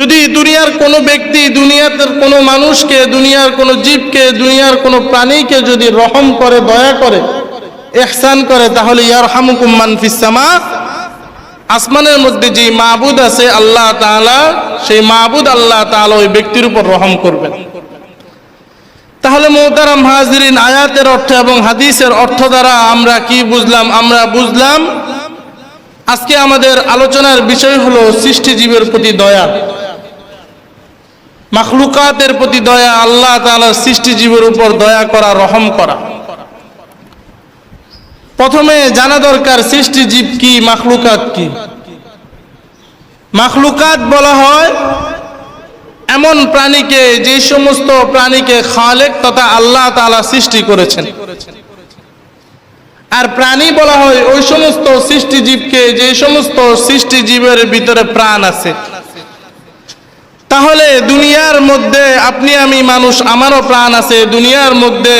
যদি দুনিয়ার কোনো ব্যক্তি দুনিয়ার কোনো মানুষকে, দুনিয়ার কোনো জীবকে, দুনিয়ার কোনো প্রাণীকে যদি রহম করে, দয়া করে, এহসান করে, তাহলে ইয়ার হামুকুম মানফিসামা আসমানের মধ্যে যে মাহবুদ আছে, আল্লাহ তাআলা, সেই মাহবুদ আল্লাহ তাআলা ওই ব্যক্তির উপর রহম করবেন। তাহলে মোহতারাম হাজরিন, আয়াতের অর্থ এবং হাদিসের অর্থ দ্বারা আমরা কি বুঝলাম? আমরা বুঝলাম, আজকে আমাদের আলোচনার বিষয় হলো সৃষ্টিজীবের প্রতি দয়া। মাখলুকাতের প্রতি দয়া, আল্লাহ তাআলার সৃষ্টিজীবের উপর দয়া করা, রহম করা। প্রথমে জানা দরকার সৃষ্টিজীব কি, মাখলুকাত কি। মাখলুকাত বলা হয় এমন প্রাণীকে, যে সমস্ত প্রাণীকে খালেক তথা আল্লাহ তালা সৃষ্টি করেছেন। আর প্রাণী বলা হয় ওই সমস্ত সৃষ্টিজীবকে যে সমস্ত সৃষ্টিজীবের ভিতরে প্রাণ আছে। তাহলে দুনিয়ার মধ্যে আপনি আমি মানুষ, আমারও প্রাণ আছে। দুনিয়ার মধ্যে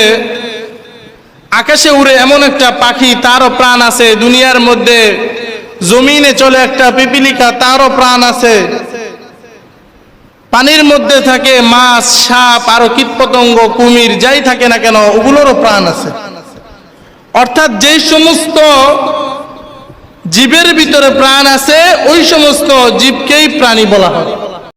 আকাশে উড়ে এমন একটা পাখি, তারও প্রাণ আছে। দুনিয়ার মধ্যে জমিনে চলে একটা পিপিলিকা, তারও প্রাণ আছে। পানির মধ্যে থাকে মাছ, সাপ, আরও কীটপতঙ্গ, কুমির, যাই থাকে না কেন, ওগুলোরও প্রাণ আছে। অর্থাৎ যেই সমস্ত জীবের ভিতরে প্রাণ আছে, ওই সমস্ত জীবকেই প্রাণী বলা হয়।